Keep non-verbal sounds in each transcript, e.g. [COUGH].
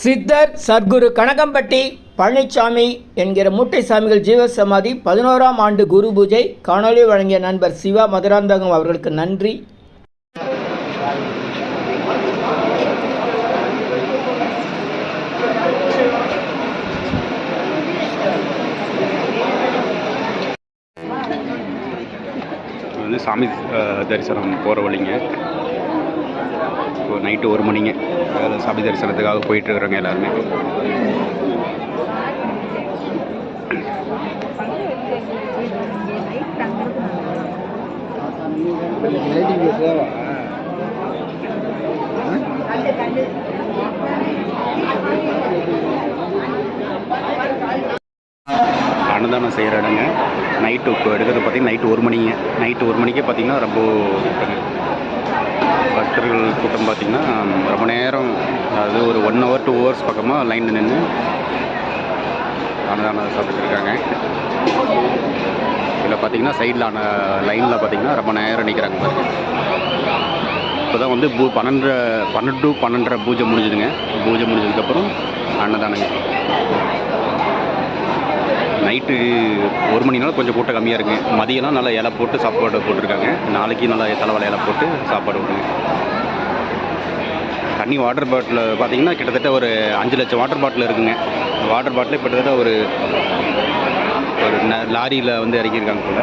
சித்தர் சத்குரு கனகம்பட்டி பழனிசாமி என்கிற மூட்டை சாமிகள் ஜீவசமாதி பதினோராம் ஆண்டு குரு பூஜை காணொளி வழங்கிய நண்பர் சிவா மதுராந்தகம் அவர்களுக்கு நன்றி. வந்து சாமி தரிசனம் போகிற வழிங்க. இப்போ நைட்டு ஒரு மணிங்க. சபை தரிசனத்துக்காக போயிட்டு இருக்கிறவங்க எல்லாருமே. அன்னதானம் செய்கிற இடங்க. நைட்டு இப்போ எடுக்கிறது பார்த்தீங்கன்னா நைட்டு ஒரு மணிங்க. நைட்டு ஒரு மணிக்கே பார்த்தீங்கன்னா ரொம்ப பக்தர்கள் கூட்டம் பார்த்திங்கன்னா ரொம்ப நேரம் அதாவது ஒரு ஒன் ஹவர் டூ ஹவர்ஸ் பக்கமாக லைனில் நின்று அன்னதானம் சாப்பிட்டுருக்காங்க இதில் பார்த்தீங்கன்னா சைடில் ஆன லைனில் பார்த்தீங்கன்னா ரொம்ப நேரம் நிற்கிறாங்க பாருங்கள் இப்போ தான் வந்து பூ பன்னெண்டு பன்னெண்டு பன்னெண்டரை பூஜை முடிஞ்சுதுங்க. பூஜை முடிஞ்சதுக்கப்புறம் அன்னதானங்க. நைட்டு ஒரு மணினால கொஞ்சம் கூட்டம் கம்மியாக இருக்குங்க மதியம்லாம் நல்லா இலை போட்டு சாப்பாடு போட்டிருக்காங்க. நாளைக்கு நல்லா தலைவலை இலை போட்டு சாப்பாடு விடுங்க தண்ணி வாட்டர் பாட்டில் பார்த்தீங்கன்னா கிட்டத்தட்ட ஒரு அஞ்சு லட்சம் வாட்டர் பாட்டில் இருக்குங்க. வாட்டர் பாட்டில் கிட்டத்தட்ட ஒரு ஒரு ந- லாரியில் வந்து இறக்கியிருக்காங்க கூட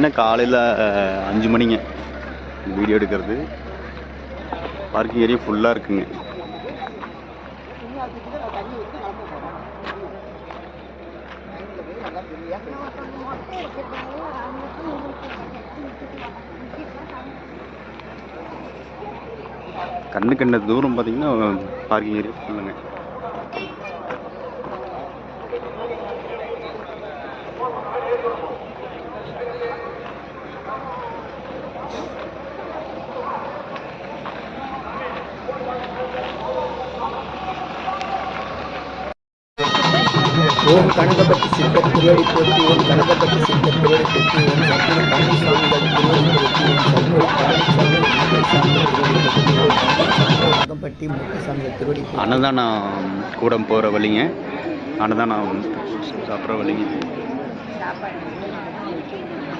பார்த்தீங்கன்னா காலையில் அஞ்சு மணிங்க. வீடியோ எடுக்கிறது. பார்க்கிங் ஏரியா ஃபுல்லாக இருக்குங்க. கண்ணு கண்ண தூரம் பார்த்தீங்கன்னா பார்க்கிங் ஏரியா ஃபுல்லுங்க ஓம் கனகப்பட்டி சித்தர் திருவடி போற்றி ஓம் கனகப்பட்டி சித்தர் திருவடி போற்றி ஓம் சத்குரு பழனிசாமிகள் திருவடி போற்றி ஓம் சத்குரு பழனிசாமி முத்துசாமி திருவடி போற்றி ஓம் அன்னதானம் கூடம் போகிற வழிங்க. அன்னதானம் சாப்பிட்ற வழிங்க.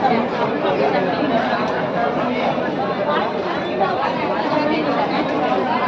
Thank you.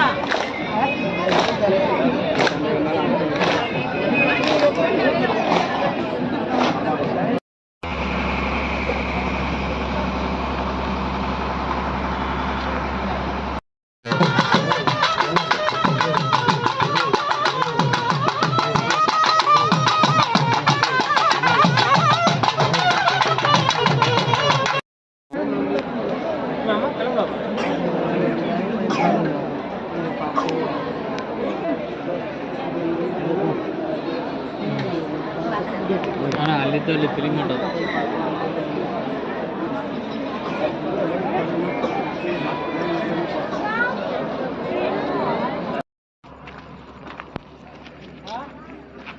திருநெல்வேலி பிலிம் மண்டபம்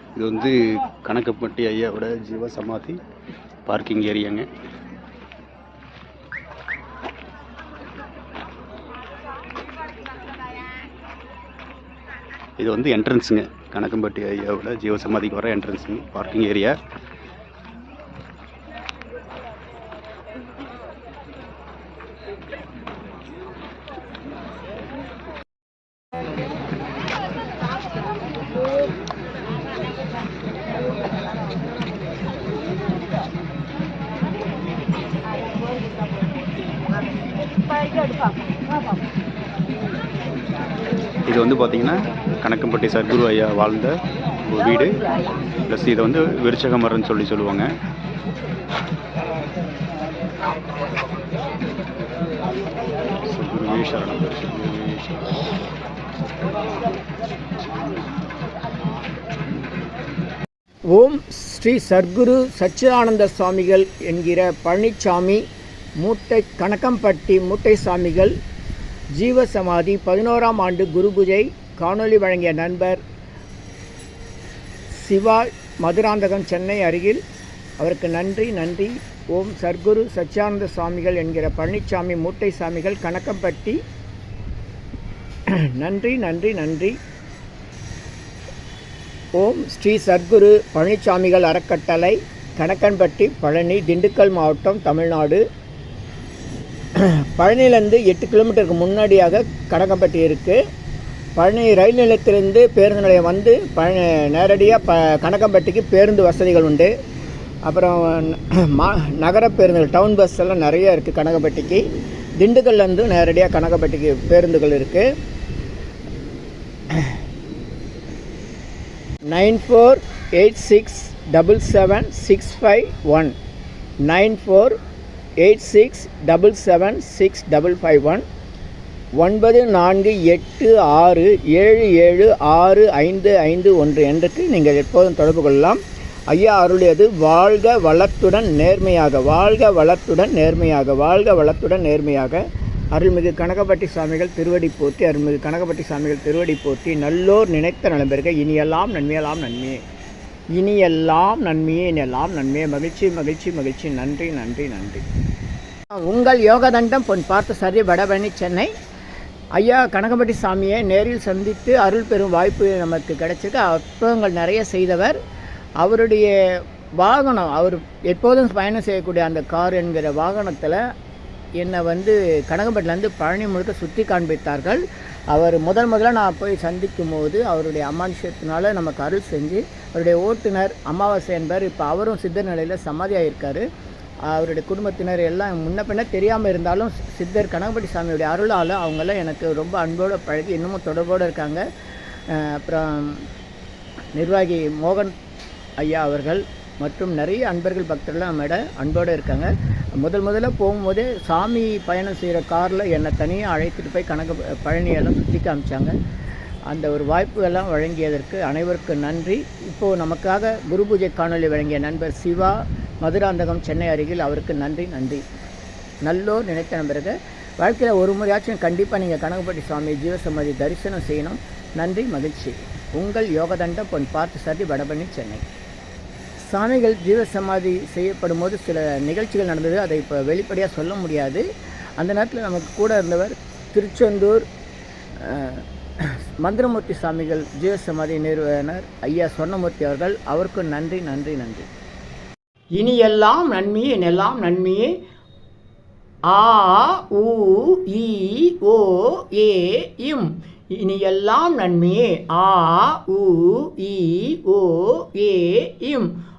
இது வந்து கணக்கப்பட்டி ஐயாவோட ஜீவ சமாதி பார்க்கிங் ஏரியாங்க. இது வந்து என்ட்ரன்ஸுங்க கணக்கம்பட்டி ஐயாவோட ஜீவ சமாதிக்கு வர என்ட்ரன்ஸுங்க பார்க்கிங் ஏரியா இது வந்து பார்த்தீங்கன்னா கணக்கம்பட்டி சத்குரு ஐயா வாழ்ந்த ஒரு வீடு. ப்ளஸ் இதை வந்து விருச்சக மரம்னு சொல்லி சொல்லுவாங்க. சத்குருவே சரணம். சத்குருவே ஓம் ஸ்ரீ சர்க்குரு சச்சிதானந்த சுவாமிகள் என்கிற பழனிசாமி மூட்டை கணக்கம்பட்டி மூட்டை சாமிகள் ஜீவசமாதி பதினோராம் ஆண்டு குரு பூஜை காணொளி வழங்கிய நண்பர் சிவா மதுராந்தகம் சென்னை அருகில். அவருக்கு நன்றி நன்றி. ஓம் சர்க்குரு சச்சியானந்த சுவாமிகள் என்கிற பழனிசாமி மூட்டை சாமிகள் கணக்கம்பட்டி நன்றி நன்றி நன்றி. ஓம் ஸ்ரீ சர்க்குரு பழனிசாமிகள் அறக்கட்டளை கணக்கன்பட்டி பழனி திண்டுக்கல் மாவட்டம் தமிழ்நாடு. [CLEARS THROAT] பழனியிலேருந்து எட்டு கிலோமீட்டருக்கு முன்னாடியாக கணக்கம்பட்டி இருக்குது பழனி ரயில் நிலையத்திலிருந்து பேருந்து நிலையம் வந்து பழனி நேரடியாக ப கணக்கம்பட்டிக்கு பேருந்து வசதிகள் உண்டு. அப்புறம் [CLEARS THROAT] மா நகர பேருந்துகள் டவுன் பஸ் எல்லாம் நிறைய இருக்குது கனகப்பட்டிக்கு திண்டுக்கல்லேருந்து நேரடியாக கனகப்பட்டிக்கு பேருந்துகள் இருக்குது nine four eight six double seven six five one. Nine four eight six double seven six double five one ஒன்பது நான்கு எட்டு ஆறு ஏழு ஏழு ஆறு ஐந்து ஐந்து ஒன்று என்றுக்கு நீங்கள் எப்போதும் தொடர்பு கொள்ளலாம். ஐயா அருளியது வாழ்க வளத்துடன் நேர்மையாக வாழ்க வளத்துடன் நேர்மையாக வாழ்க வளத்துடன் நேர்மையாக. அருள்மிகு கனகப்பட்டி சாமிகள் திருவடி போற்றி அருள்மிகு கனகப்பட்டி சாமிகள் திருவடி போற்றி நல்லோர் நினைத்த நலம்பெருக இனியெல்லாம் நன்மையெல்லாம் நன்மையே. இனியெல்லாம் நன்மையே இனியெல்லாம் நன்மையே. மகிழ்ச்சி மகிழ்ச்சி மகிழ்ச்சி. நன்றி நன்றி நன்றி. உங்கள் யோகதண்டம் பொன் பார்த்த சரி வடபழனி சென்னை. ஐயா கனகம்பட்டி சாமியை நேரில் சந்தித்து அருள் பெறும் வாய்ப்பு நமக்கு கிடைச்சிருக்கு. அற்புதங்கள் நிறைய செய்தவர். அவருடைய வாகனம் அவர் எப்போதும் பயணம் செய்யக்கூடிய அந்த கார் என்கிற வாகனத்தில் என்னை வந்து கனகம்பட்டிலேருந்து பழனி முழுக்க சுற்றி காண்பித்தார்கள். அவர் முதல் முதல்ல நான் போய் சந்திக்கும் போது அவருடைய அமானுஷத்தினால நமக்கு அருள் செஞ்சு அவருடைய ஓட்டுநர் அமாவாசை என்பவர் இப்போ அவரும் சித்தர் நிலையில் சமாதியாயிருக்காரு. அவருடைய குடும்பத்தினர் எல்லாம் முன்ன பின்ன தெரியாமல் இருந்தாலும் சித்தர் கனகப்பட்டி சாமியுடைய அருளால் அவங்கெல்லாம் எனக்கு ரொம்ப அன்போடு பழகி இன்னமும் தொடர்போடு இருக்காங்க. அப்புறம் நிர்வாகி மோகன் ஐயா அவர்கள் மற்றும் நிறைய அன்பர்கள் பக்தர்கள் நம்மிட அன்போடு இருக்காங்க. முதல் முதல்ல போகும்போதே சாமி பயணம் செய்கிற காரில் என்னை தனியாக அழைத்துட்டு போய் கணக்கு பழனியெல்லாம் சுற்றி காமிச்சாங்க. அந்த ஒரு வாய்ப்புகள்லாம் வழங்கியதற்கு அனைவருக்கும் நன்றி. இப்போது நமக்காக குரு பூஜை காணொளி வழங்கிய நண்பர் சிவா மதுராந்தகம் சென்னை அருகில் அவருக்கு நன்றி நன்றி. நல்லோர் நினைத்த நம்பருக்கு வாழ்க்கையில் ஒரு முறையாச்சும் கண்டிப்பாக நீங்கள் கனகப்பட்டி சுவாமி ஜீவசமாதி தரிசனம் செய்யணும். நன்றி மகிழ்ச்சி. உங்கள் யோகதண்டம் பொன் பார்த்து சதி வடபழனி சென்னை. சாமிகள் ஜீவசமாதி செய்யப்படும் போது சில நிகழ்ச்சிகள் நடந்தது. அதை இப்போ வெளிப்படையாக சொல்ல முடியாது. அந்த நேரத்தில் நமக்கு கூட இருந்தவர் திருச்செந்தூர் மந்திரமூர்த்தி சாமிகள் ஜீவசமாதி நிறுவனர் ஐயா சொர்ணமூர்த்தி அவர்கள். அவருக்கும் நன்றி நன்றி நன்றி. இனி எல்லாம் நன்மையே எல்லாம் நன்மையே. ஆ உ இ ஓ ஏ இம். இனி எல்லாம் நன்மையே. ஆ உ இ ஓ ஏ இம்.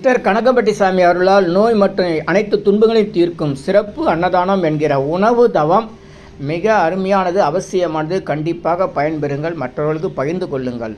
சிஸ்டர் கனகம்பட்டி சாமி அருளால் நோய் மற்றும் அனைத்து துன்பங்களையும் தீர்க்கும் சிறப்பு அன்னதானம் என்கிற உணவு தவம் மிக அருமையானது அவசியமானது. கண்டிப்பாக பயன்பெறுங்கள். மற்றவர்களுக்கு பகிர்ந்து கொள்ளுங்கள்.